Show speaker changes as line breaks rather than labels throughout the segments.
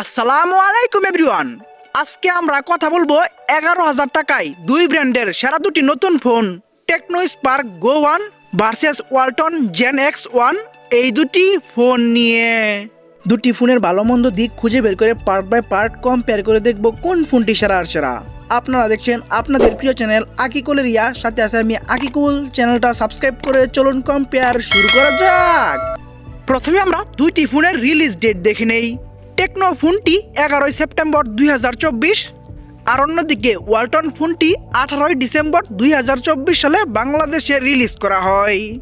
আসসালামু আলাইকুম, এভরিওয়ান। আজকে আমরা কথা বলব এগারো হাজার টাকায় দুই ব্র্যান্ডের সেরা দুটি নতুন phone, Tecno Spark Go one versus Walton Zen X one. এই দুটি ফোন নিয়ে। দুটি ফোনের ভালো মন্দ দিক খুঁজে বের করে পার্ট বাই পার্ট কম্পেয়ার করে দেখব কোন ফোনটি সেরা আর সেরা। আপনারা দেখছেন আপনাদের প্রিয় চ্যানেল আকিকুলের ইয়া সাথে আছে আমি আকিকুল। চ্যানেলটা সাবস্ক্রাইব করে চলুন কম্পেয়ার শুরু করা যাক। প্রথমে আমরা দুইটি ফোনের রিলিজ ডেট দেখে নেই। টেকনো ফোনটি এগারোই সেপ্টেম্বর দুই আর অন্যদিকে ওয়ালটন ফোনটি আঠারোই ডিসেম্বর দু হাজার চব্বিশ সালে বাংলাদেশে রিলিজ করা হয়।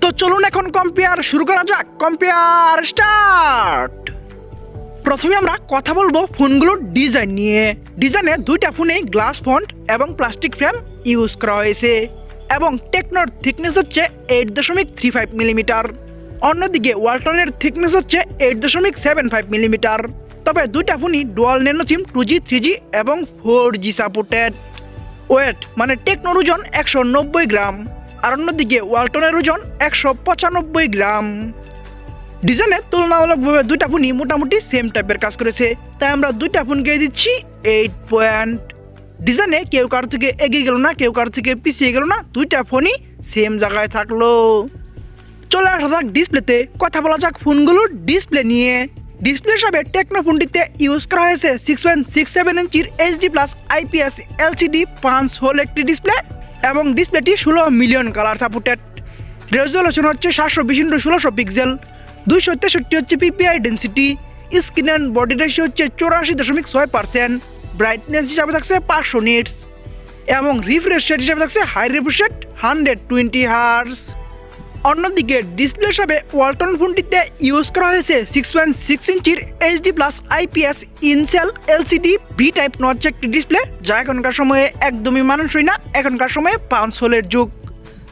তো চলুন এখন কম্পেয়ার শুরু করা যাক। Compare start! প্রথমে আমরা কথা বলব ফোনগুলোর ডিজাইন নিয়ে। ডিজাইনে দুইটা ফোনেই গ্লাস ফন্ট এবং প্লাস্টিক ফ্রেম ইউজ করা হয়েছে এবং টেকনোর থিকনেস হচ্ছে এইট দশমিক থ্রি ফাইভ মিলিমিটার। অন্যদিকে ওয়ালটনের থিকনেস হচ্ছে এইট দশমিক সেভেন ফাইভ মিলিমিটার তবে দুইটা ফোনই dual nano SIM two G three G এবং ফোর জি সাপোর্টেড ওয়েট মানে টেকনোর ওজন একশো নব্বই গ্রাম, আর অন্যদিকে ওয়ালটনের ওজন একশো পঁচানব্বই গ্রাম। ডিজাইনে তুলনামূলকভাবে দুইটা ফোনই মোটামুটি সেম টাইপের কাজ করেছে, তাই আমরা দুইটা ফোনকে দিচ্ছি এইট পয়েন্ট ডিজাইনে কেউ কার থেকে এগিয়ে গেল না, কেউ কার থেকে পিছিয়ে গেল না, দুইটা ফোনই সেম জায়গায় থাকল। চলে আসা যাক ডিসপ্লেতে। কথা বলা যাক ফোনগুলোর ডিসপ্লে নিয়ে। ডিসপ্লে হিসাবে টেকনো ফোনটিতে ইউজ করা হয়েছে সিক্স পয়েন্ট সিক্স সেভেন ইঞ্চির এইচডি প্লাস আইপিএস এলসিডি পাঁচ হোল একটি ডিসপ্লে এবং ডিসপ্লেটি ষোলো মিলিয়ন কালার সাপোর্টেড রেজলিউশন হচ্ছে সাতশো বিশ ইন্টু ষোলোশো পিক্সেল দুইশো তেষট্টি হচ্ছে PPI density screen and body ratio হচ্ছে চৌরাশি দশমিক ছয় পার্সেন্ট ব্রাইটনেস হিসাবে থাকছে পাঁচশো নিটস এবং রিফ্রেশ রেট হিসাবে থাকছে high refresh rate hundred twenty hertz অন্যদিকে ডিসপ্লে হিসাবে ওয়ালটন ফোনটিতে ইউজ করা হয়েছে সিক্স পয়েন্ট সিক্স ইঞ্চির HD plus IPS incell LCD V type notch একটি ডিসপ্লে যা এখনকার সময়ে একদমই মানুষই না, এখনকার সময়ে পাঁচ হোলের যুগ।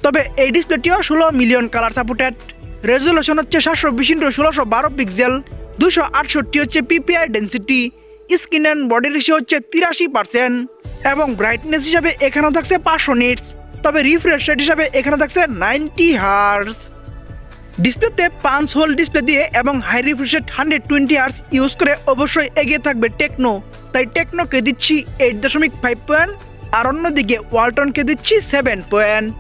তবে এই ডিসপ্লেটিও ষোলো মিলিয়ন কালার সাপোর্টেড রেজলিউশন হচ্ছে সাতশো বিশ ইন্টু ষোলোশো বারো পিক্সেল দুশো আটষট্টি হচ্ছে PPI density screen and body ratio হচ্ছে তিরাশি পার্সেন্ট এবং ব্রাইটনেস হিসাবে এখানেও থাকছে পাঁচশো নিটস তবে রিফ্রেশ রেট হিসাবে এখানে থাকছে নাইনটি হার্স ডিসপ্লেতে পাঁচ হোল ডিসপ্লে দিয়ে এবং high refresh rate hundred twenty hertz use করে অবশ্যই এগিয়ে থাকবে টেকনো তাই টেকনোকে দিচ্ছি এইট দশমিক ফাইভ পয়েন্ট আর অন্যদিকে ওয়ালটনকে দিচ্ছি সেভেন পয়েন্ট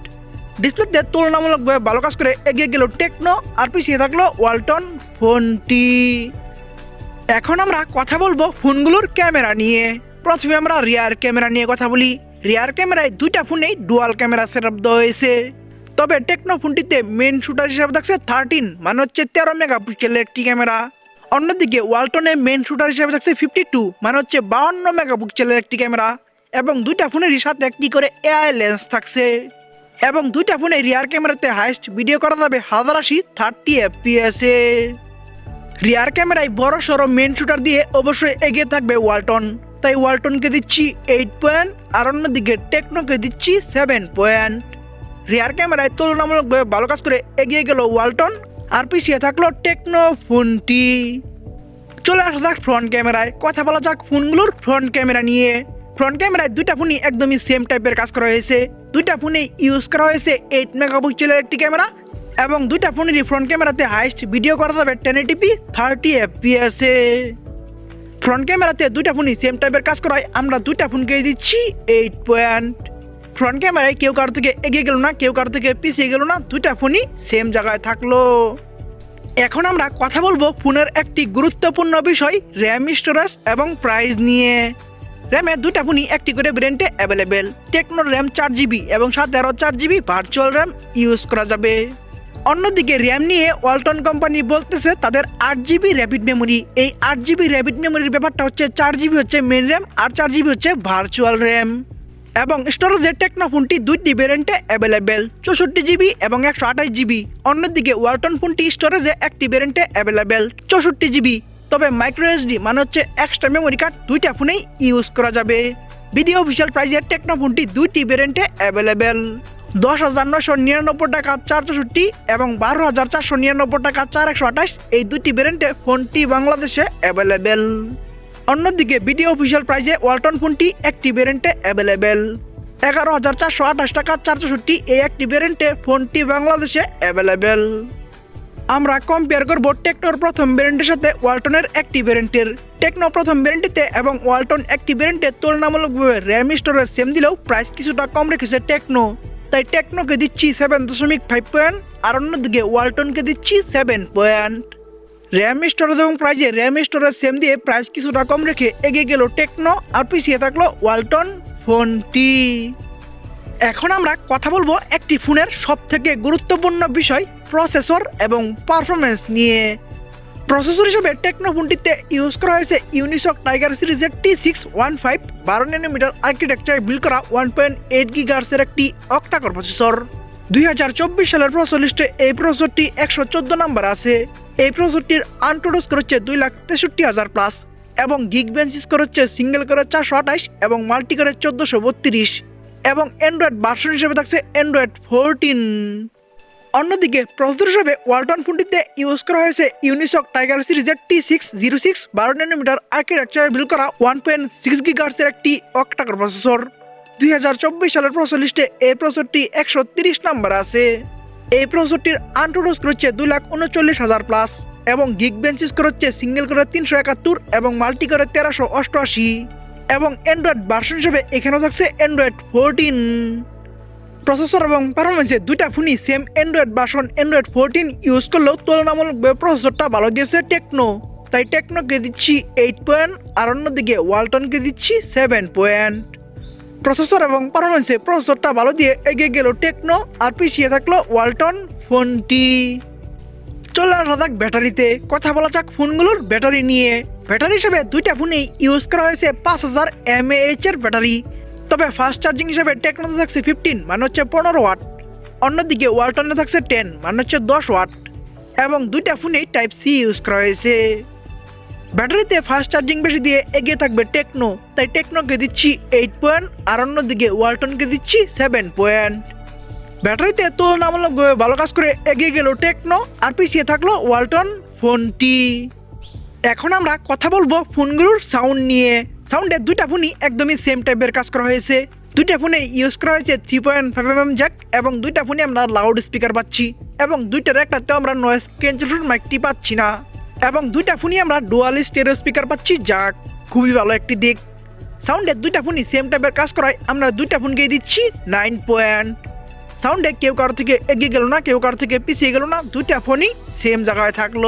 ডিসপ্লেতে তুলনামূলকভাবে ভালো কাজ করে এগিয়ে গেল টেকনো আর পিছিয়ে থাকল ওয়ালটন ফোনটি। এখন আমরা কথা বলব ফোনগুলোর ক্যামেরা নিয়ে। প্রথমে আমরা রিয়ার ক্যামেরা নিয়ে কথা বলি। রিয়ার ক্যামেরায় দুইটা ফোনেই ডুয়াল ক্যামেরা সেট দেওয়া হয়েছে। তবে টেকনো ফোনটিতে মেন শুটার হিসাবে থাকছে থার্টিন মানে হচ্ছে তেরো মেগাপিক্সেলের একটি ক্যামেরা অন্যদিকে ওয়ালটনে মেন শুটার হিসাবে থাকছে ফিফটি টু মানে হচ্ছে বাউন্ন মেগাপিক্সেলের একটি ক্যামেরা এবং দুইটা ফোনেরই সাথে একটি করে এআই লেন্স থাকছে। এবং দুইটা ফোনে রিয়ার ক্যামেরাতে হাইস্ট ভিডিও করা যাবে হাজার আশি থার্টি এফপিএসে রিয়ার ক্যামেরায় বড় সড়ো মেন শুটার দিয়ে অবশ্যই এগিয়ে থাকবে ওয়ালটন তাই ওয়ালটনকে দিচ্ছি এইট পয়েন্ট আর অন্যদিকে টেকনোকে দিচ্ছি সেভেন পয়েন্ট রিয়ার ক্যামেরায় তুলনামূলকভাবে ভালো কাজ করে এগিয়ে গেল ওয়ালটন। আর পিছিয়ে থাকল টেকনো ফোনটি। চলে আসা যাক ফ্রন্ট ক্যামেরায় কথা বলা যাক ফোনগুলোর ফ্রন্ট ক্যামেরা নিয়ে। ফ্রন্ট ক্যামেরায় দুইটা ফোনই একদমই সেম টাইপের কাজ করা হয়েছে। দুইটা ফোনে ইউজ করা হয়েছে এইট মেগাপিক্সেলের একটি ক্যামেরা এবং দুইটা ফোনেরই ফ্রন্ট ক্যামেরাতে হাইস্ট ভিডিও করা যাবে টেন এটিপি থার্টি এফপিএসে ফ্রন্ট ক্যামেরাতে দুইটা ফোনই সেম টাইপের কাজ করায়। আমরা দুইটা ফোনকে দিচ্ছি এইট পয়েন্ট ফ্রন্ট ক্যামেরায় কেউ কারও থেকে এগিয়ে গেল না, কেউ কারও থেকে পিছিয়ে গেল না, দুইটা ফোনই সেম জায়গায় থাকল। এখন আমরা কথা বলব ফোনের একটি গুরুত্বপূর্ণ বিষয় র্যাম স্টোরেজ এবং প্রাইস নিয়ে। র্যামে দুটা ফোনই একটি করে ব্র্যান্ডে অ্যাভেলেবেল টেকনোর র্যাম চার জিবি এবং সাথে আরও চার জিবি ভার্চুয়াল র্যাম ইউজ করা যাবে। অন্যদিকে র্যাম নিয়ে ওয়ালটন কোম্পানি বলতেছে তাদের আট জিবি র্যাপিড মেমোরি। এই আট জিবি র্যাপিড মেমোরির ব্যাপারটা হচ্ছে চার জিবি হচ্ছে মেন র্যাম আর চার জিবি হচ্ছে ভার্চুয়াল র্যাম। এবং স্টোরেজের টেকনো ফোনটি দুইটি ভ্যারিয়েন্টে অ্যাভেলেবেল, চৌষট্টি জিবি এবং একশো আঠাশ জিবি। অন্যদিকে ওয়ালটন ফোনটি স্টোরেজে একটি ভ্যারিয়েন্টে অ্যাভেলেবেল, চৌষট্টি জিবি। তবে মাইক্রো এসডি মানে হচ্ছে এক্সট্রা মেমোরি কার্ড দুইটা ফোনেই ইউজ করা যাবে। ভিডিও অফিসিয়াল প্রাইজের টেকনো ফোনটি দুইটি ভ্যারিয়েন্টে অ্যাভেলেবেল। দশ হাজার নশো নিরানব্বই টাকা চার চৌষট্টি এবং বারো হাজার চারশো নিরানব্বই টাকা চার একশো আঠাশ এই দুটি ভ্যারিয়েন্টে ফোনটি বাংলাদেশে অ্যাভেলেবেল অন্যদিকে ভিডিও অফিসিয়াল প্রাইজে ওয়ালটন ফোনটি একটি ভ্যারিয়েন্টে অ্যাভেলেবেল এগারো হাজার চারশো আঠাশ টাকা চার চৌষট্টি এই একটি ভ্যারিয়েন্টে ফোনটি বাংলাদেশে অ্যাভেলেবেল আমরা কম্পেয়ার করব টেকনোর প্রথম ভ্যারিয়েন্টের সাথে ওয়ালটনের একটি ভ্যারিয়েন্টের টেকনো প্রথম ভ্যারিয়েন্টটিতে এবং ওয়ালটন একটি ভ্যারিয়েন্টে তুলনামূলকভাবে র্যাম স্টোরেজ সেম দিলেও প্রাইস কিছুটা কম রেখেছে টেকনো তাই টেকনোকে দিচ্ছি সেভেন দশমিক ফাইভ পয়েন্ট আর অন্যদিকে ওয়ালটনকে দিচ্ছি সেভেন পয়েন্ট র্যাম স্টোরেজ এবং প্রাইজে র্যাম স্টোরেজ সেম দিয়ে প্রাইস কিছুটা কম রেখে এগিয়ে গেল টেকনো আর পিছিয়ে থাকল ওয়ালটন ফোনটি এখন আমরা কথা বলব একটি ফোনের সব থেকে গুরুত্বপূর্ণ বিষয় প্রসেসর এবং পারফরমেন্স নিয়ে। প্রসেসর হিসেবে টেকনো ফোনটিতে ইউজ করা হয়েছে ইউনিসক টাইগার সিরিজের টি সিক্স ওয়ান ফাইভ বারো ন্যানোমিটার আর্কিটেকচার বিল করা ওয়ান পয়েন্ট এইট গিগার্সের একটি অক্টাকর প্রসেসর দুই হাজার চব্বিশ সালের প্রসেসর লিস্টে এই প্রসেসরটি একশো চোদ্দ নাম্বার আছে। এই প্রসেসরটির আনটোডোস হচ্ছে দুই লাখ তেষট্টি হাজার প্লাস এবং গিগ বেঞ্চ স্কোর হচ্ছে সিঙ্গেল করে চারশো আঠাশ এবং মাল্টি করে চোদ্দোশো বত্রিশ। এবং অ্যান্ড্রয়েড ভার্সন হিসেবে থাকছে অ্যান্ড্রয়েড ফোরটিন অন্যদিকে প্রসেসর হিসেবে ওয়ালটন ফোনটিতে ইউজ করা হয়েছে ইউনিসক টাইগার সিরিজের টি সিক্স জিরো সিক্স বারো ন্যানোমিটার আর্কিটেকচার বিল করা ওয়ান পয়েন্ট সিক্স গিগার্সের একটি অক্টাকর প্রসেসর দুই হাজার চব্বিশ সালের প্রসেসর লিস্টে এই প্রসেসরটি একশো তিরিশ নাম্বার আছে। এই প্রসেসরটির আন্টোডোস হচ্ছে দুই লাখ উনচল্লিশ হাজার প্লাস এবং গিগ বেঞ্চিস হচ্ছে সিঙ্গেল করে তিনশো একাত্তর এবং মাল্টি করে তেরোশো অষ্টআশি। এবং অ্যান্ড্রয়েড ভার্সন হিসেবে এখানেও থাকছে অ্যান্ড্রয়েড ফোরটিন প্রসেসর এবং পারফরমেন্সে দুইটা ফোনই same Android version Android fourteen use করলেও তুলনামূলকভাবে প্রসেসরটা ভালো দিয়েছে টেকনো তাই টেকনোকে দিচ্ছি এইট পয়েন্ট আর অন্যদিকে ওয়ালটনকে দিচ্ছি সেভেন পয়েন্ট প্রসেসর এবং পারফরমেন্সে প্রসেসরটা ভালো দিয়ে এগিয়ে গেল টেকনো আর পিছিয়ে থাকল ওয়ালটন ফোনটি চলে আসা যাক ব্যাটারিতে। কথা বলা যাক ফোনগুলোর ব্যাটারি নিয়ে। ব্যাটারি হিসেবে দুইটা ফোনেই ইউজ করা হয়েছে পাঁচ হাজার এমএএইচ এর ব্যাটারি। তবে ফাস্ট চার্জিং হিসেবে টেকনোতে থাকছে ফিফটিন মানে হচ্ছে পনেরো ওয়াট অন্যদিকে ওয়ালটনে থাকছে টেন মানে হচ্ছে দশ ওয়াট এবং দুইটা ফোনেই টাইপ সি ইউজ করা হয়েছে। ব্যাটারিতে ফাস্ট চার্জিং বেশি দিয়ে এগিয়ে থাকবে টেকনো তাই টেকনোকে দিচ্ছি এইট পয়েন্ট আর অন্যদিকে ওয়ালটনকে দিচ্ছি সেভেন পয়েন্ট ব্যাটারিতে তুলনামূলকভাবে ভালো কাজ করে এগিয়ে গেল টেকনো আর পিছিয়ে থাকল ওয়ালটন ফোনটি। এখন আমরা কথা বলব ফোনগুলোর সাউন্ড নিয়ে। সাউন্ডের দুইটা ফোনই একদমই সেম টাইপের কাজ করা হয়েছে। দুইটা ফোনে ইউজ করা হয়েছে three point five M jack এবং দুইটা ফোনে আমরা লাউড স্পিকার পাচ্ছি। এবং দুইটার একটাতেও আমরা নয়েস ক্যান্সেলেশন মাইকটি পাচ্ছি না। এবং দুইটা ফোনই আমরা ডুয়াল স্টেরিও স্পিকার পাচ্ছি, যা খুবই ভালো একটি দিক। সাউন্ডের দুইটা ফোনই সেম টাইপের কাজ করায়, আমরা দুইটা ফোনকে দিচ্ছি নাইন পয়েন্ট সাউন্ডে কেউ কারও থেকে এগিয়ে গেল না, কেউ কারও থেকে পিছিয়ে গেল না, দুইটা ফোনই সেম জায়গায় থাকল।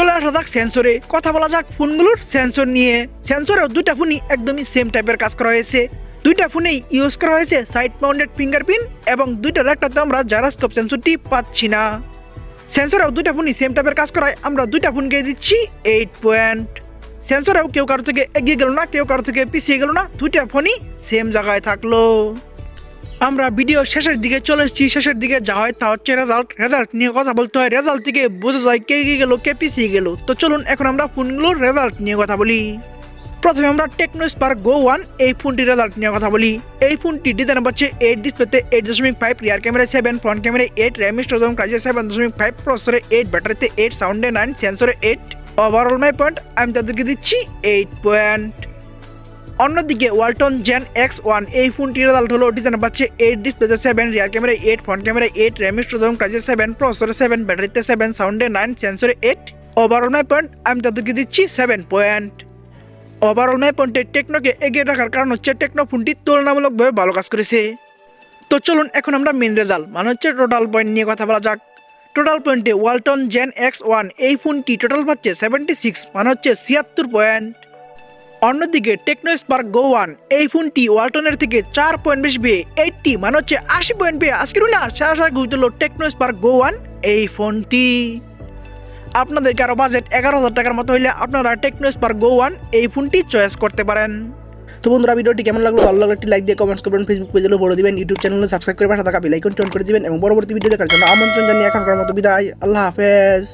চলে আসা যাক সেন্সরে কথা বলা যাক ফোনগুলোর সেন্সর নিয়ে। সেন্সরেও দুইটা ফোনই একদমই সেম টাইপের কাজ করা হয়েছে। দুইটা ফোনেই ইউজ করা হয়েছে সাইড মাউন্টেড ফিঙ্গারপ্রিন্ট এবং দুইটার একটাতে আমরা জারাস্কোপ সেন্সরটি পাচ্ছি না। সেন্সরেও দুইটা ফোনই সেম টাইপের কাজ করায়, আমরা দুইটা ফোনকে দিচ্ছি এইট পয়েন্ট সেন্সরেও কেউ কারও থেকে এগিয়ে গেল না, কেউ কারও থেকে পিছিয়ে গেল না, দুইটা ফোনই সেম জায়গায় থাকল। আমরা ভিডিও শেষের দিকে চলে এসেছি, শেষের দিকে যা হয়, তা হচ্ছে রেজাল্ট রেজাল্ট নিয়ে কথা বলতে হয় রেজাল্ট থেকে বোঝা যায় কে এগিয়ে গেল, কে পিছিয়ে গেল। তো চলুন এখন আমরা ফোনগুলোর রেজাল্ট নিয়ে কথা বলি। প্রথমে আমরা টেকনো স্পার্ক গো ওয়ান এই ফোনটির রেজাল্ট নিয়ে কথা বলি। এই ফোনটি ডিজাইন পাচ্ছে এইট ডিসপ্লেতে এইট দশমিক five rear camera seven front camera eight RAM storage প্রাইসে সেভেন দশমিক ফাইভ প্রসেসরে এইট ব্যাটারিতে এইট সাউন্ডে নাইন সেন্সরে এইট ওভারঅল মাই পয়েন্ট আমি তাদেরকে দিচ্ছি এইট পয়েন্ট অন্যদিকে ওয়ালটন জেন এক্স ওয়ান, এই ফোনটির রেজাল্ট হলো ডিজাইন পাচ্ছে এইট ডিসপ্লেতে seven rear camera eight front camera eight RAM storage প্রাইসে সেভেন প্রসেসরে সেভেন ব্যাটারিতে সেভেন সাউন্ডে নাইন সেন্সরে এইট ওভারঅল মাই পয়েন্ট আমি তাদেরকে দিচ্ছি সেভেন পয়েন্ট ওভারঅল মাই পয়েন্টে টেকনোকে এগিয়ে রাখার কারণ হচ্ছে টেকনো ফোনটি তুলনামূলকভাবে ভালো কাজ করেছে। তো চলুন, এখন আমরা মেন রেজাল্ট মানে হচ্ছে টোটাল পয়েন্ট নিয়ে কথা বলা যাক। টোটাল পয়েন্টে ওয়ালটন জেন এক্স ওয়ান, এই ফোনটি টোটাল পাচ্ছে সেভেন্টি সিক্স মানে হচ্ছে ছিয়াত্তর পয়েন্ট অন্যদিকে টেকনো স্পার্ক গো ওয়ান এই ফোনটি ওয়ালটনের থেকে চার পয়েন্ট বেশি পেয়ে এইটটি মানে হচ্ছে আশি পয়েন্ট পেয়ে আজকের না সারা সারা ঘুরতে হলো টেকনো স্পার্ক গো ওয়ান এই ফোনটি। আপনাদের কারও বাজেট এগারো হাজার টাকার মতো হইলে আপনারা টেকনো স্পার্ক গো ওয়ান এই ফোনটি চয়েস করতে পারেন। তো বন্ধুরা, ভিডিওটি কেমন লাগল? ভালো লাগলে একটি লাইক দিয়ে কমেন্টস করবেন। ফেসবুক পেজে বলে দিবেন ইউটিউব চ্যানেলে সাবস্ক্রাইব করে পাশে থাকা বেলাইকন টন করে দিবেন এবং পরবর্তী ভিডিও দেখার জন্য আমন্ত্রণ জানিয়ে এখনকার মতো বিদায়। আল্লাহ হাফেজ।